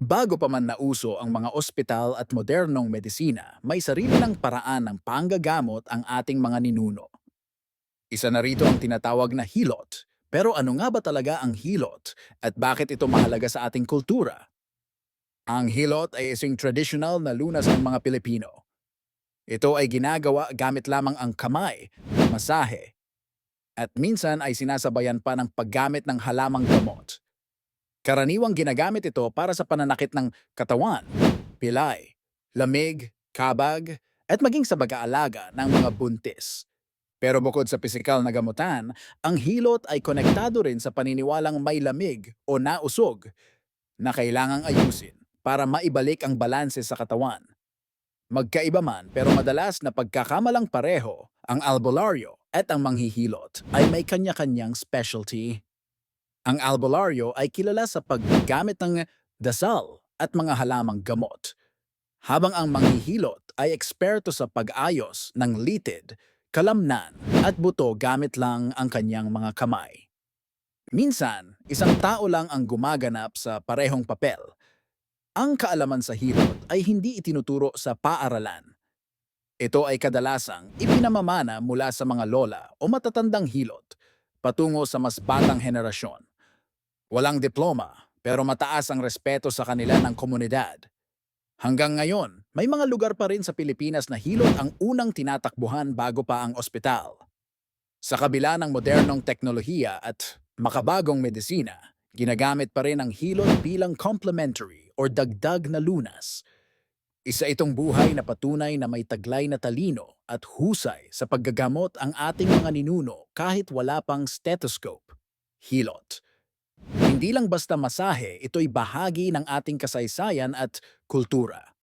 Bago pa man nauso ang mga ospital at modernong medisina, may sarili ng paraan ng panggagamot ang ating mga ninuno. Isa na rito ang tinatawag na hilot. Pero ano nga ba talaga ang hilot at bakit ito mahalaga sa ating kultura? Ang hilot ay isang traditional na lunas ng mga Pilipino. Ito ay ginagawa gamit lamang ang kamay, masahe, at minsan ay sinasabayan pa ng paggamit ng halamang gamot. Karaniwang ginagamit ito para sa pananakit ng katawan, pilay, lamig, kabag, at maging sa pag-aalaga ng mga buntis. Pero bukod sa pisikal na gamutan, ang hilot ay konektado rin sa paniniwalang may lamig o nausog na kailangang ayusin para maibalik ang balanse sa katawan. Magkaiba man pero madalas na pagkakamalang pareho, ang albularyo at ang manghihilot ay may kanya-kanyang specialty. Ang albularyo ay kilala sa paggamit ng dasal at mga halamang gamot, habang ang manghihilot ay eksperto sa pag-ayos ng litid, kalamnan at buto gamit lang ang kanyang mga kamay. Minsan, isang tao lang ang gumaganap sa parehong papel. Ang kaalaman sa hilot ay hindi itinuturo sa paaralan. Ito ay kadalasang ipinamamana mula sa mga lola o matatandang hilot patungo sa mas batang henerasyon. Walang diploma pero mataas ang respeto sa kanila ng komunidad. Hanggang ngayon, may mga lugar pa rin sa Pilipinas na hilot ang unang tinatakbuhan bago pa ang ospital. Sa kabila ng modernong teknolohiya at makabagong medisina, ginagamit pa rin ang hilot bilang complementary or dagdag na lunas. Isa itong buhay na patunay na may taglay na talino at husay sa paggagamot ang ating mga ninuno kahit wala pang stethoscope. Hilot. Hindi lang basta masahe, ito'y bahagi ng ating kasaysayan at kultura.